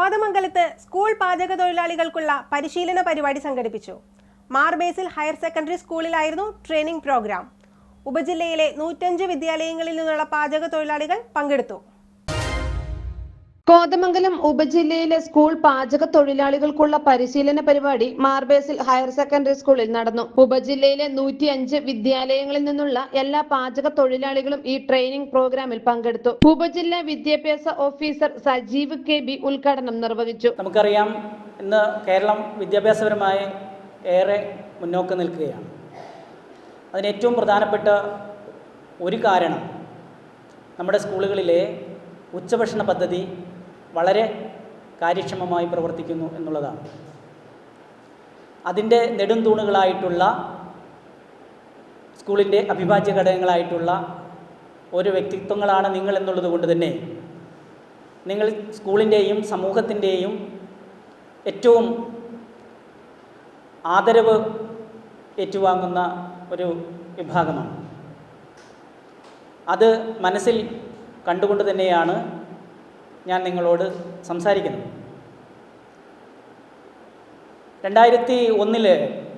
കോതമംഗലത്ത് സ്കൂൾ പാചക തൊഴിലാളികൾക്കുള്ള പരിശീലന പരിപാടി സംഘടിപ്പിച്ചു. മാർബേസിൽ ഹയർ സെക്കൻഡറി സ്കൂളിലായിരുന്നു ട്രെയിനിംഗ് പ്രോഗ്രാം. ഉപജില്ലയിലെ നൂറ്റഞ്ച് വിദ്യാലയങ്ങളിൽ നിന്നുള്ള പാചക തൊഴിലാളികൾ പങ്കെടുത്തു. കോതമംഗലം ഉപജില്ലയിലെ സ്കൂൾ പാചക തൊഴിലാളികൾക്കുള്ള പരിശീലന പരിപാടി മാർബേസിൽ ഹയർ സെക്കൻഡറി സ്കൂളിൽ നടന്നു. ഉപജില്ലയിലെ നൂറ്റിയഞ്ച് വിദ്യാലയങ്ങളിൽ നിന്നുള്ള എല്ലാ പാചക തൊഴിലാളികളും ഈ ട്രെയിനിംഗ് പ്രോഗ്രാമിൽ പങ്കെടുത്തു. ഉപജില്ല വിദ്യാഭ്യാസ ഓഫീസർ സജീവ് കെ ബി ഉദ്ഘാടനം നിർവഹിച്ചു. നമുക്കറിയാം ഇന്ന് കേരളം വിദ്യാഭ്യാസപരമായി ഏറെ മുന്നോക്കം നിൽക്കുകയാണ്. അതിന് ഏറ്റവും പ്രധാനപ്പെട്ട ഒരു കാരണം നമ്മുടെ സ്കൂളുകളിലെ ഉച്ചഭക്ഷണ പദ്ധതി വളരെ കാര്യക്ഷമമായി പ്രവർത്തിക്കുന്നു എന്നുള്ളതാണ്. അതിന്റെ നെടുംതൂണുകളായിട്ടുള്ള സ്കൂളിന്റെ അവിഭാജ്യ ഘടകങ്ങളായിട്ടുള്ള ഒരു വ്യക്തിത്വങ്ങളാണ് നിങ്ങൾ എന്നുള്ളത് കൊണ്ട് തന്നെ നിങ്ങൾ സ്കൂളിന്റെയും സമൂഹത്തിന്റെയും ഏറ്റവും ആദരവ് ഏറ്റുവാങ്ങുന്ന ഒരു വിഭാഗമാണ്. അത് മനസ്സിൽ കണ്ടുകൊണ്ട് തന്നെയാണ് ഞാൻ നിങ്ങളോട് സംസാരിക്കുന്നത് രണ്ടായിരത്തി ഒന്നിൽ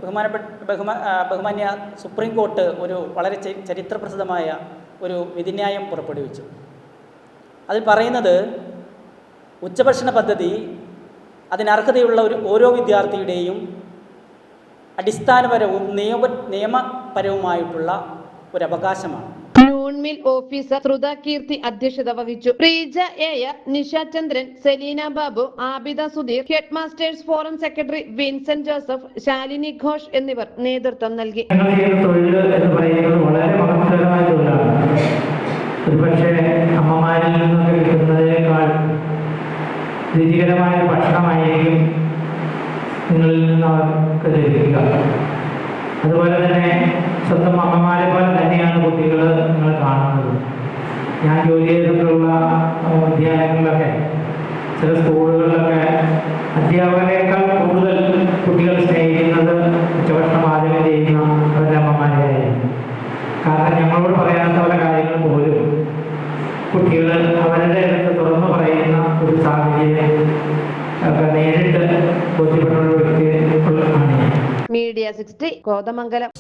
ബഹുമാനപ്പെട്ട ബഹുമാ ബഹുമാന്യ സുപ്രീം കോർട്ട് ഒരു വളരെ ചരിത്രപ്രസിദ്ധമായ ഒരു വിധിന്യായം പുറപ്പെടുവിച്ചു. അതിൽ പറയുന്നത് ഉച്ചഭക്ഷണ പദ്ധതി അതിനർഹതയുള്ള ഒരു ഓരോ വിദ്യാർത്ഥിയുടെയും അടിസ്ഥാനപരവും നിയമ നിയമപരവുമായിട്ടുള്ള ഒരു അവകാശമാണ്. നൂൺമിൽ ഓഫീസർ ശ്രുത കീർത്തി അധ്യക്ഷത വഹിച്ചു. Preeja air Nisha Seleena Babu Abida Sudheer head masters forum secretary Vincent Joseph Shalini Ghosh എന്നിവർ നേതൃത്വം നൽകി. ഒരുപക്ഷെ അമ്മമാരിൽ നിന്നൊക്കെ കിട്ടുന്നതിനേക്കാൾ രുചികരമായ ഭക്ഷണമായിരിക്കും നിങ്ങളിൽ നിന്ന് അവർക്ക് ലഭിക്കുക. അതുപോലെ തന്നെ സ്വന്തം അമ്മമാരെ പോലെ തന്നെയാണ് കുട്ടികൾ ഞാൻ ജോലി ചെയ്തിട്ടുള്ള അധ്യായങ്ങളിലൊക്കെ ചില സ്കൂളുകളിലൊക്കെ അധ്യാപകരെക്കാൾ കൂടുതൽ കുട്ടികൾ സ്നേഹിക്കുന്നത് ഉച്ചഭക്ഷണം പാചകം ചെയ്യുന്ന അവരുടെ അമ്മമാരെയായിരുന്നു കാരണം ഞങ്ങളോട് പറയാത്ത പല കാര്യങ്ങൾ പോലും കുട്ടികൾ അവരുടെ അടുത്ത് തുറന്നു പറയുന്ന ഒരു സാഹചര്യം നേരിട്ട് ബോധ്യപ്പെട്ട ഒരു വ്യക്തി മീഡിയ സിക്സ്റ്റി കോതമംഗലം.